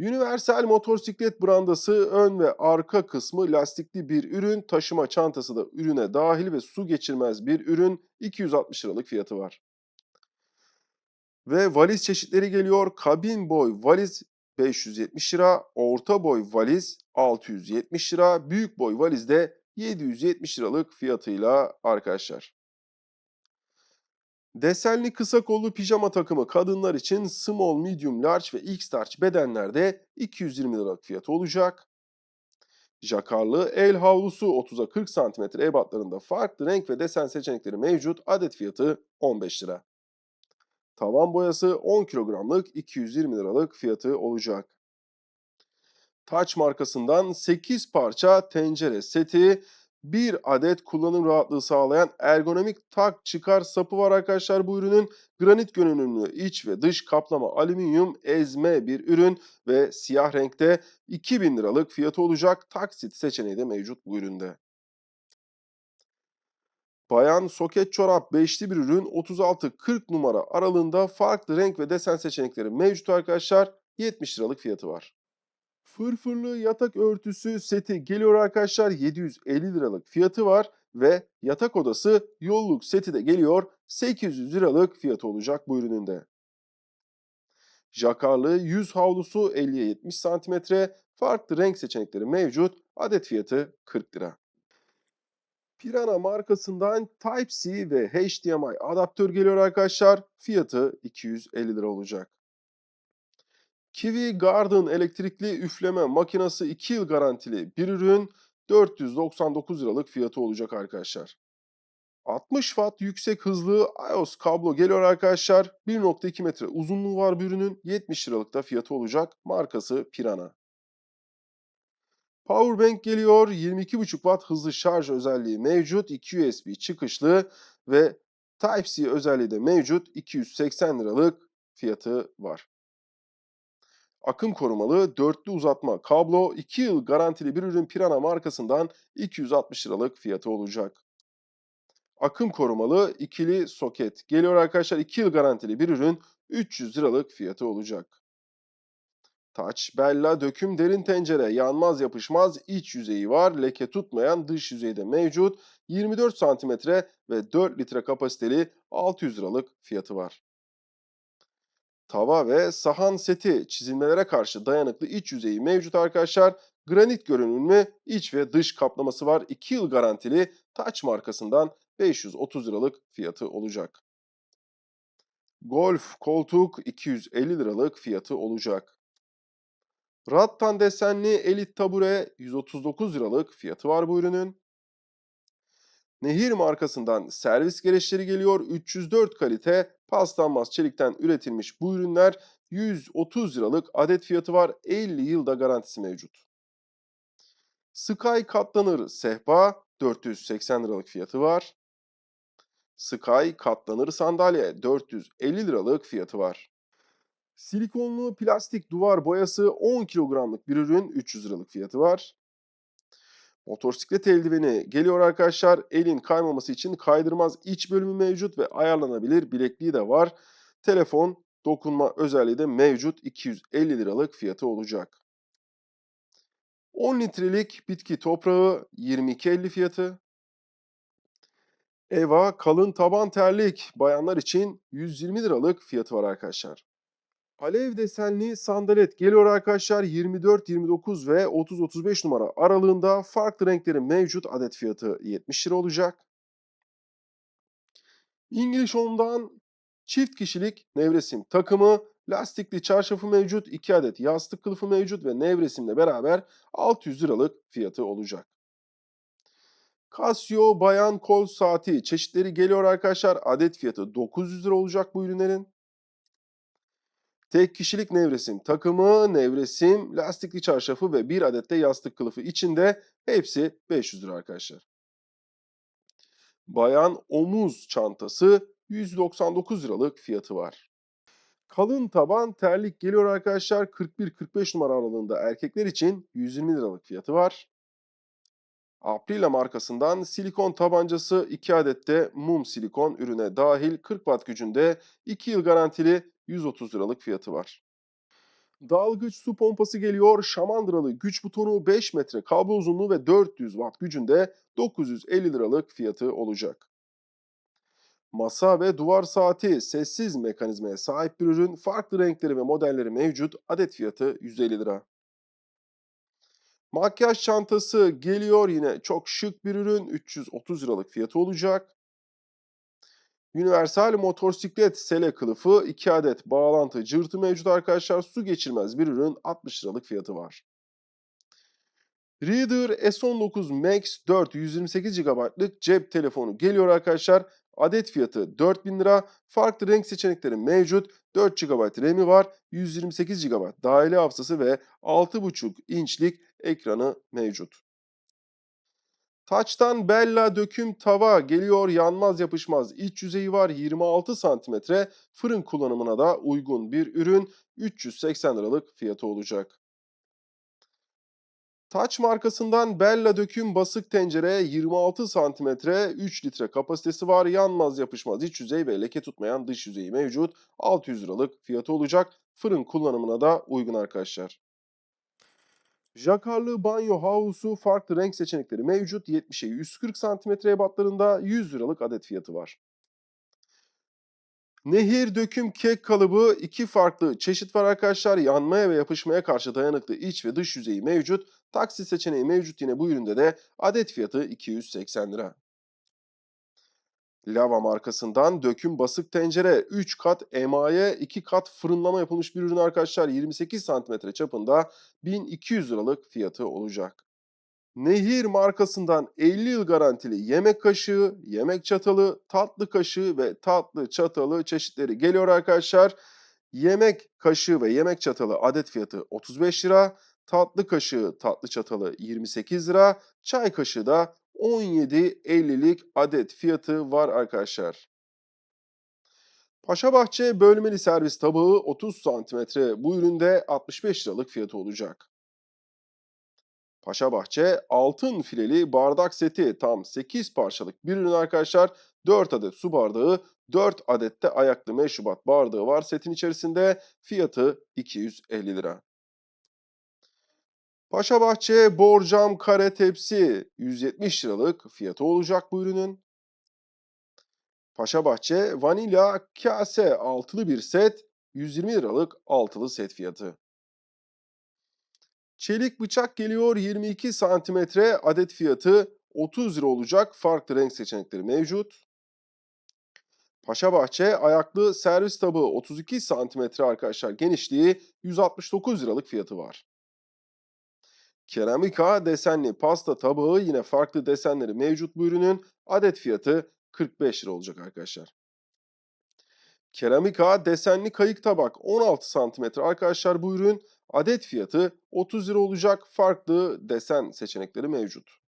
Universal motosiklet brandası ön ve arka kısmı lastikli bir ürün, taşıma çantası da ürüne dahil ve su geçirmez bir ürün 260 liralık fiyatı var. Ve valiz çeşitleri geliyor. Kabin boy valiz 570 lira, orta boy valiz 670 lira, büyük boy valiz de 770 liralık fiyatıyla arkadaşlar. Desenli kısa kollu pijama takımı kadınlar için small, medium, large ve x-large bedenlerde 220 liralık fiyatı olacak. Jakarlı el havlusu 30'a 40 cm ebatlarında farklı renk ve desen seçenekleri mevcut. Adet fiyatı 15 lira. Tavan boyası 10 kilogramlık 220 liralık fiyatı olacak. Taç markasından 8 parça tencere seti, bir adet kullanım rahatlığı sağlayan ergonomik tak çıkar sapı var arkadaşlar bu ürünün. Granit görünümlü iç ve dış kaplama alüminyum ezme bir ürün ve siyah renkte 2000 liralık fiyatı olacak. Taksit seçeneği de mevcut bu üründe. Bayan soket çorap beşli bir ürün 36-40 numara aralığında farklı renk ve desen seçenekleri mevcut arkadaşlar. 70 liralık fiyatı var. Fırfırlı yatak örtüsü seti geliyor arkadaşlar. 750 liralık fiyatı var ve yatak odası yolluk seti de geliyor. 800 liralık fiyatı olacak bu ürünün de. Jakarlı yüz havlusu 50'ye 70 santimetre. Farklı renk seçenekleri mevcut. Adet fiyatı 40 lira. Pirana markasından Type-C ve HDMI adaptör geliyor arkadaşlar. Fiyatı 250 lira olacak. Kiwi Garden elektrikli üfleme makinesi 2 yıl garantili bir ürün 499 liralık fiyatı olacak arkadaşlar. 60 watt yüksek hızlı iOS kablo geliyor arkadaşlar. 1.2 metre uzunluğu var bir ürünün 70 liralık da fiyatı olacak. Markası Pirana. Powerbank geliyor. 22.5 watt hızlı şarj özelliği mevcut. 2 USB çıkışlı ve Type-C özelliği de mevcut. 280 liralık fiyatı var. Akım korumalı dörtlü uzatma kablo 2 yıl garantili bir ürün Pirana markasından 260 liralık fiyatı olacak. Akım korumalı ikili soket geliyor arkadaşlar 2 yıl garantili bir ürün 300 liralık fiyatı olacak. Taç, bella, döküm, derin tencere, yanmaz yapışmaz iç yüzeyi var. Leke tutmayan dış yüzeyde mevcut. 24 santimetre ve 4 litre kapasiteli 600 liralık fiyatı var. Tava ve sahan seti çizilmelere karşı dayanıklı iç yüzeyi mevcut arkadaşlar. Granit görünümlü iç ve dış kaplaması var. 2 yıl garantili Taç markasından 530 liralık fiyatı olacak. Golf koltuk 250 liralık fiyatı olacak. Rattan desenli elit tabure 139 liralık fiyatı var bu ürünün. Nehir markasından servis gereçleri geliyor. 304 kalite paslanmaz çelikten üretilmiş bu ürünler 130 liralık adet fiyatı var. 50 yılda garantisi mevcut. Sky katlanır sehpa 480 liralık fiyatı var. Sky katlanır sandalye 450 liralık fiyatı var. Silikonlu plastik duvar boyası 10 kilogramlık bir ürün 300 liralık fiyatı var. Motosiklet eldiveni geliyor arkadaşlar. Elin kaymaması için kaydırmaz iç bölümü mevcut ve ayarlanabilir bilekliği de var. Telefon dokunma özelliği de mevcut 250 liralık fiyatı olacak. 10 litrelik bitki toprağı 22.50 fiyatı. Eva kalın taban terlik bayanlar için 120 liralık fiyatı var arkadaşlar. Alev desenli sandalet geliyor arkadaşlar 24, 29 ve 30-35 numara aralığında farklı renkleri mevcut adet fiyatı 70 lira olacak. English Home'dan çift kişilik nevresim takımı lastikli çarşafı mevcut 2 adet yastık kılıfı mevcut ve nevresimle beraber 600 liralık fiyatı olacak. Casio bayan kol saati çeşitleri geliyor arkadaşlar adet fiyatı 900 lira olacak bu ürünlerin. Tek kişilik nevresim takımı, nevresim, lastikli çarşafı ve bir adet de yastık kılıfı içinde hepsi 500 lira arkadaşlar. Bayan omuz çantası 199 liralık fiyatı var. Kalın taban terlik geliyor arkadaşlar 41-45 numara aralığında erkekler için 120 liralık fiyatı var. Aprila markasından silikon tabancası 2 adet de mum silikon ürüne dahil 40 watt gücünde 2 yıl garantili 130 liralık fiyatı var. Dalgıç su pompası geliyor. Şamandıralı güç butonu 5 metre kablo uzunluğu ve 400 watt gücünde 950 liralık fiyatı olacak. Masa ve duvar saati sessiz mekanizmaya sahip bir ürün. Farklı renkleri ve modelleri mevcut. Adet fiyatı 150 lira. Makyaj çantası geliyor yine çok şık bir ürün. 330 liralık fiyatı olacak. Universal motosiklet sele kılıfı 2 adet bağlantı cırtı mevcut arkadaşlar. Su geçirmez bir ürün 60 liralık fiyatı var. Reader S19 Max 4 128 GB'lık cep telefonu geliyor arkadaşlar. Adet fiyatı 4000 lira. Farklı renk seçenekleri mevcut. 4 GB RAM'i var. 128 GB dahili hafızası ve 6,5 inçlik ekranı mevcut. Taçtan Bella döküm tava geliyor yanmaz yapışmaz. İç yüzeyi var 26 santimetre. Fırın kullanımına da uygun bir ürün. 380 liralık fiyatı olacak. Taç markasından Bella döküm basık tencere 26 santimetre. 3 litre kapasitesi var yanmaz yapışmaz. İç yüzey ve leke tutmayan dış yüzeyi mevcut. 600 liralık fiyatı olacak. Fırın kullanımına da uygun arkadaşlar. Jakarlı banyo havlusu farklı renk seçenekleri mevcut. 70'e 140 cm ebatlarında 100 liralık adet fiyatı var. Nehir döküm kek kalıbı iki farklı çeşit var arkadaşlar. Yanmaya ve yapışmaya karşı dayanıklı iç ve dış yüzeyi mevcut. Taksi seçeneği mevcut yine bu üründe de adet fiyatı 280 lira. Lava markasından döküm basık tencere 3 kat emaye 2 kat fırınlama yapılmış bir ürün arkadaşlar 28 santimetre çapında 1200 liralık fiyatı olacak. Nehir markasından 50 yıl garantili yemek kaşığı, yemek çatalı, tatlı kaşığı ve tatlı çatalı çeşitleri geliyor arkadaşlar. Yemek kaşığı ve yemek çatalı adet fiyatı 35 lira, tatlı kaşığı, tatlı çatalı 28 lira, çay kaşığı da 17.50'lik adet fiyatı var arkadaşlar. Paşabahçe bölmeli servis tabağı 30 cm. Bu üründe 65 liralık fiyatı olacak. Paşabahçe altın fileli bardak seti tam 8 parçalık bir ürün arkadaşlar. 4 adet su bardağı, 4 adet de ayaklı meşrubat bardağı var setin içerisinde. Fiyatı 250 lira. Paşabahçe borcam kare tepsi 170 liralık fiyatı olacak bu ürünün. Paşabahçe vanilya kase altılı bir set 120 liralık altılı set fiyatı. Çelik bıçak geliyor 22 santimetre adet fiyatı 30 lira olacak. Farklı renk seçenekleri mevcut. Paşabahçe ayaklı servis tabağı 32 santimetre arkadaşlar genişliği 169 liralık fiyatı var. Keramika desenli pasta tabağı yine farklı desenleri mevcut bu ürünün adet fiyatı 45 lira olacak arkadaşlar. Keramika desenli kayık tabak 16 santimetre arkadaşlar bu ürün adet fiyatı 30 lira olacak farklı desen seçenekleri mevcut.